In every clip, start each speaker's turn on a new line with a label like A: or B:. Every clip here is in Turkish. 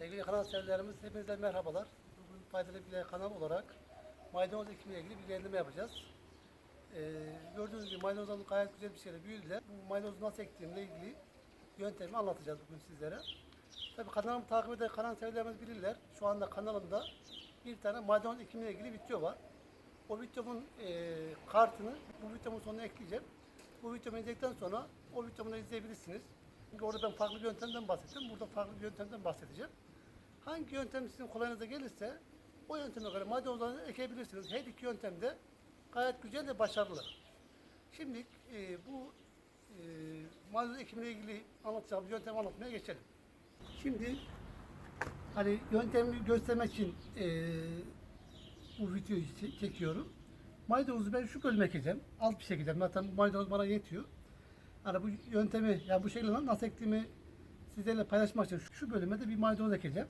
A: Sevgili kanal severlerimiz hepinize merhabalar. Bugün faydalı bir kanal olarak maydanoz ekimiyle ilgili bilgilendirme yapacağız. Ee, gördüğünüz gibi maydanozlarımız gayet güzel bir şekilde büyüdüler. Bu maydanozu nasıl ektiğimle ilgili yöntemi anlatacağız bugün sizlere. Tabii kanalımı takip eden kanal severlerimiz bilirler. Şu anda kanalımda bir tane maydanoz ekimiyle ilgili video var. O videomun e, kartını bu videomun sonuna ekleyeceğim. Bu videomu izledikten sonra o videomu da izleyebilirsiniz. Çünkü orada ben farklı bir yöntemden bahsettim. Burada farklı bir yöntemden bahsedeceğim. Hangi yöntem sizin kolayınıza gelirse o yönteme göre maydanozlarınızı ekebilirsiniz. Her iki yöntem de gayet güzel ve başarılı. Şimdi e, bu e, maydanoz ekimiyle ilgili anlatacağımız yöntemi anlatmaya geçelim. Şimdi hani yöntemi göstermek için e, bu videoyu çe- çekiyorum. Maydanozu ben şu bölüme ekeceğim. Alt bir şekilde. Zaten maydanoz bana yetiyor. Hani bu yöntemi, yani bu şekilde nasıl ektiğimi sizlerle paylaşmak için şu bölüme de bir maydanoz ekeceğim.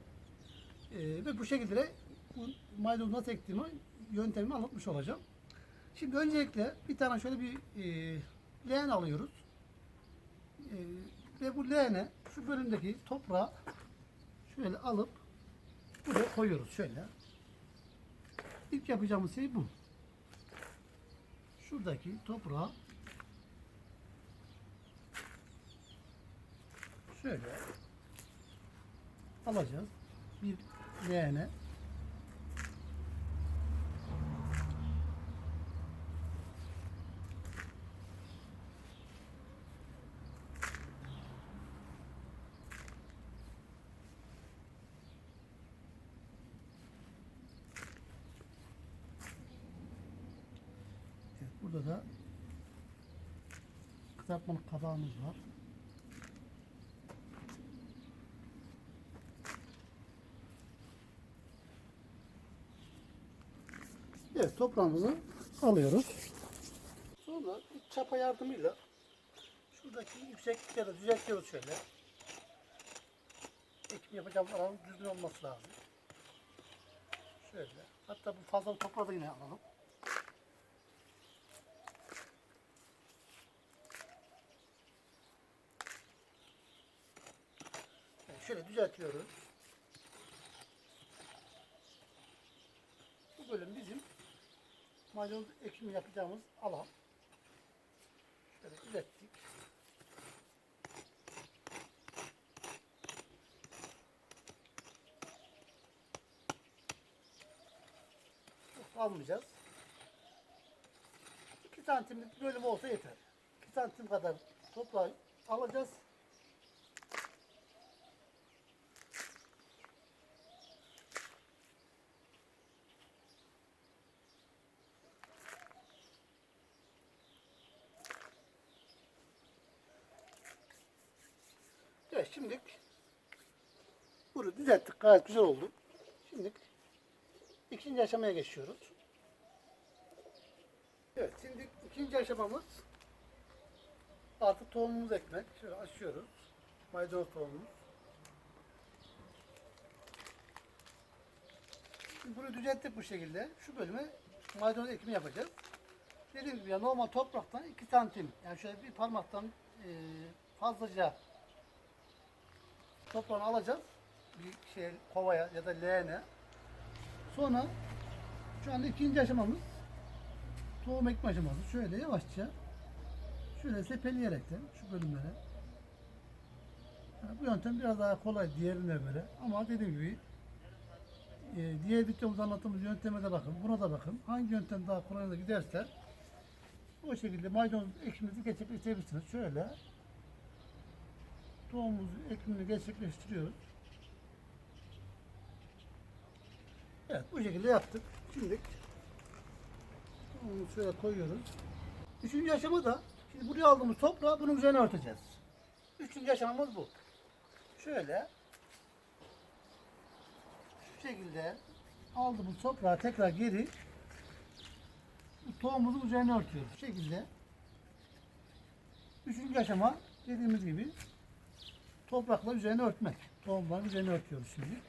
A: Ee, ve bu şekilde de bu maydanozu nasıl ektiğimi yöntemimi anlatmış olacağım. Şimdi öncelikle bir tane şöyle bir e, leğen alıyoruz. E, ve bu leğene şu bölümdeki toprağı şöyle alıp buraya koyuyoruz şöyle. İlk yapacağımız şey bu. Şuradaki toprağı şöyle alacağız. Bir leğene burada da kızartmalık kabağımız var. Evet toprağımızı alıyoruz. Sonra bir çapa yardımıyla şuradaki yükseklikleri düzeltiyoruz şöyle. Ekim yapacağımız alanın düzgün olması lazım. Şöyle. Hatta bu fazla toprağı da yine alalım. Şöyle düzeltiyoruz. Bu bölüm bizim maydanoz ekimi yapacağımız alan. Şöyle düzelttik. Çok almayacağız. 2 santimlik bölüm olsa yeter. 2 santim kadar toprağı alacağız. Evet şimdi bunu düzelttik. Gayet güzel oldu. Şimdi ikinci aşamaya geçiyoruz. Evet şimdi ikinci aşamamız artık tohumumuzu ekmek. Şöyle açıyoruz. Maydanoz tohumumuz. Şimdi bunu düzelttik bu şekilde. Şu bölüme maydanoz ekimi yapacağız. Dediğim gibi ya normal topraktan 2 santim yani şöyle bir parmaktan e, fazlaca toprağını alacağız. Bir şey kovaya ya da leğene. Sonra şu anda ikinci aşamamız tohum ekme aşaması. Şöyle yavaşça şöyle sepeleyerekten şu bölümlere. Yani bu yöntem biraz daha kolay diğerine göre ama dediğim gibi e, diğer videomuzda anlattığımız yönteme de bakın, buna da bakın. Hangi yöntem daha kolayına giderse o şekilde maydanoz ekimizi gerçekleştirebilirsiniz. Şöyle tohumumuzu ekimini gerçekleştiriyoruz. Evet bu şekilde yaptık. Şimdi tohumumuzu şöyle koyuyoruz. Üçüncü aşama da şimdi buraya aldığımız toprağı bunun üzerine örteceğiz. Üçüncü aşamamız bu. Şöyle şu şekilde aldığımız toprağı tekrar geri bu tohumumuzun üzerine örtüyoruz. Bu şekilde üçüncü aşama dediğimiz gibi toprakla üzerine örtmek. Tohumların üzerine örtüyoruz şimdi.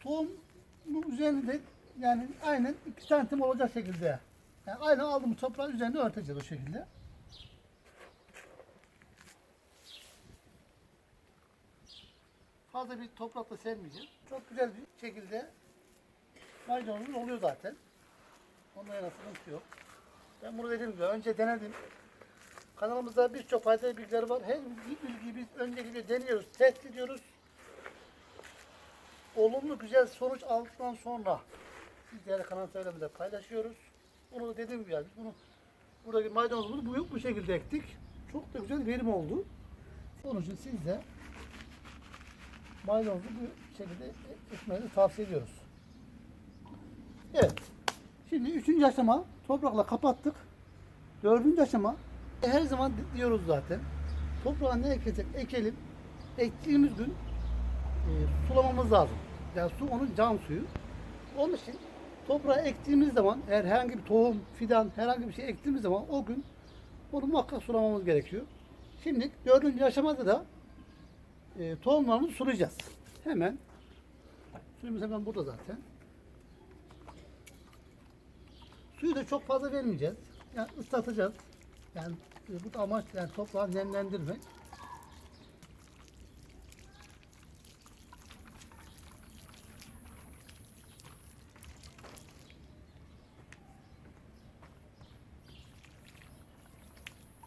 A: Tohumun üzerinde Yani aynen 2 santim olacak şekilde. Yani aynen aldığımız toprağın üzerine örteceğiz o şekilde. Fazla bir toprakla sermeyeceğiz. Çok güzel bir şekilde maydanozumuz oluyor zaten. Onda yana sıkıntı yok. Ben bunu dediğim gibi önce denedim. Kanalımızda birçok faydalı bilgiler var. Her bir bilgiyi biz önce gibi deniyoruz, test ediyoruz. Olumlu güzel sonuç aldıktan sonra sizlerle kanal söylemede paylaşıyoruz. Bunu da dediğim gibi yani biz bunu buradaki maydanozumuzu bu, bu şekilde ektik. Çok da güzel verim oldu. Onun için siz de maydanozu bu şekilde ekmenizi tavsiye ediyoruz. Evet. Şimdi üçüncü aşama toprakla kapattık. Dördüncü aşama her zaman diyoruz zaten. Toprağa ne ekersek ekelim. Ektiğimiz gün e, sulamamız lazım. Yani su onun can suyu. Onun için toprağa ektiğimiz zaman eğer herhangi bir tohum, fidan, herhangi bir şey ektiğimiz zaman o gün onu muhakkak sulamamız gerekiyor. Şimdi dördüncü aşamada da e, tohumlarımızı sulayacağız. Hemen suyumuz hemen burada zaten. Suyu da çok fazla vermeyeceğiz. Yani ıslatacağız. Yani e, bu da amaç yani toprağı nemlendirmek.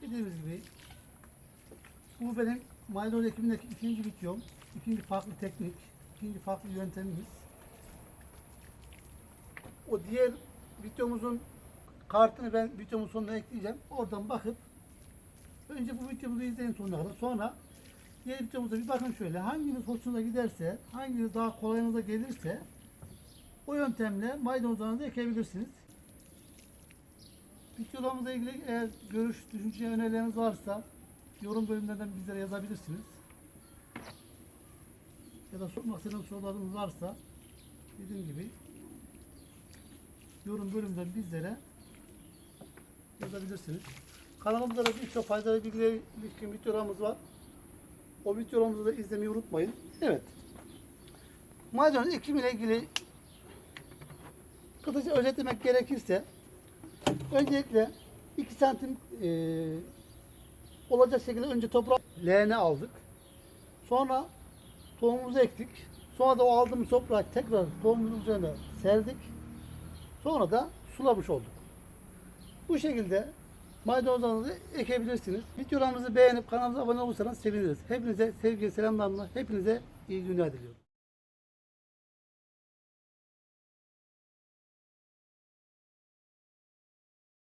A: Dediğimiz gibi bu benim maydanoz ekimindeki ikinci videom. ikinci farklı teknik, ikinci farklı yöntemimiz. O diğer videomuzun kartını ben videomun sonuna ekleyeceğim. Oradan bakıp önce bu videomuzu izleyin sonuna kadar. Sonra diğer videomuza bir bakın şöyle. Hanginiz hoşunuza giderse, hanginiz daha kolayınıza gelirse o yöntemle maydanozlarınızı ekebilirsiniz. Videolarımızla ilgili eğer görüş, düşünce, önerileriniz varsa yorum bölümlerinden bizlere yazabilirsiniz. Ya da sormak istediğiniz sorularınız varsa dediğim gibi yorum bölümünden bizlere yazabilirsiniz. Kanalımızda da birçok faydalı bilgiler ilişkin videolarımız var. O videolarımızı da izlemeyi unutmayın. Evet. Maydanoz ekimiyle ilgili kısaca özetlemek gerekirse öncelikle 2 santim eee olacak şekilde önce toprak leğene aldık. Sonra tohumumuzu ektik. Sonra da o aldığımız toprağı tekrar tohumumuzun üzerine serdik. Sonra da sulamış olduk. Bu şekilde maydanozlarınızı ekebilirsiniz. Videolarımızı beğenip kanalımıza abone olursanız seviniriz. Hepinize sevgi selamlarımla hepinize iyi günler diliyorum.